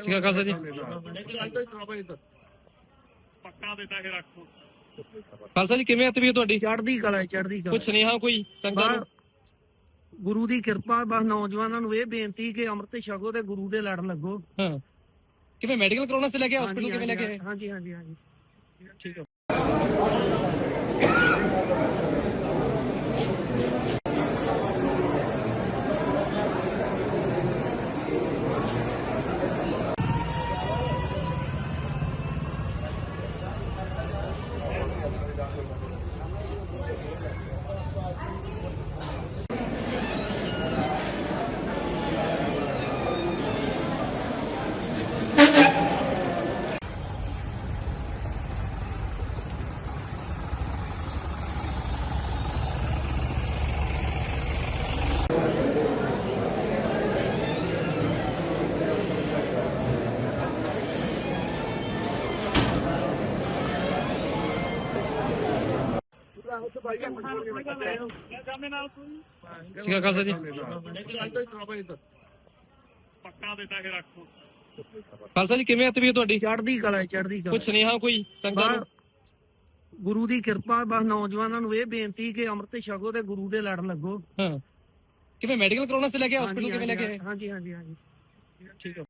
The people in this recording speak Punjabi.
ਸਿਕਾ ਖਾਲਸਾ ਜੀ। ਪੱਕਾ ਦੇ ਪੈਸੇ ਰੱਖੋ ਖਾਲਸਾ ਜੀ ਕਿਵੇਂ ਆ ਤਬੀਅਤ ਤੁਹਾਡੀ? ਚੜ੍ਹਦੀ ਕਲਾ ਚੜ੍ਹਦੀ ਕਲਾ ਕੁਝ ਸੁਨੇਹਾ ਕੋਈ ਸੰਗਤਾਂ ਨੂੰ? ਗੁਰੂ ਦੀ ਕਿਰਪਾ ਬਸ ਨੌਜਵਾਨਾਂ ਨੂੰ ਇਹ ਬੇਨਤੀ ਕਿ ਅੰਮ੍ਰਿਤ ਛਕੋ ਤੇ ਗੁਰੂ ਦੇ ਲੜ ਲੱਗੋ। ਹਾਂ। ਕਿਵੇਂ ਮੈਡੀਕਲ ਕਰਾਉਣਾ ਸੀ ਲੈ ਕੇ ਹਸਪੀਟਲ ਕਿਵੇਂ ਲੈ ਕੇ ਆਏ? ਹਾਂਜੀ ਹਾਂਜੀ ਹਾਂਜੀ। ਠੀਕ ਹੈ। ਸਿਕਾ ਖਾਲਸਾ ਜੀ ਪੱਕਾ ਦੇ ਪੈਸੇ ਰੱਖੋ ਖਾਲਸਾ ਜੀ ਕਿਵੇਂ ਤਬੀਅਤ ਤੁਹਾਡੀ? ਚੜ੍ਹਦੀ ਕਲਾ ਚੜ੍ਹਦੀ ਕਲਾ ਕੁਝ ਸੁਨੇਹਾ ਕੋਈ ਸੰਗਤਾਂ ਨੂੰ? ਗੁਰੂ ਦੀ ਕਿਰਪਾ ਬਸ ਨੌਜਵਾਨਾਂ ਨੂੰ ਇਹ ਬੇਨਤੀ ਕਿ ਅੰਮ੍ਰਿਤ ਛਕੋ ਤੇ ਗੁਰੂ ਦੇ ਲੜ ਲੱਗੋ। ਹਾਂ। ਕਿਵੇਂ ਮੈਡੀਕਲ ਕਰਾਉਣਾ ਸੀ ਲੈ ਕੇ ਹਸਪੀਟਲ ਕਿਵੇਂ ਲੈ ਕੇ? ਹਾਂਜੀ ਹਾਂਜੀ ਹਾਂਜੀ। ਠੀਕ ਹੈ।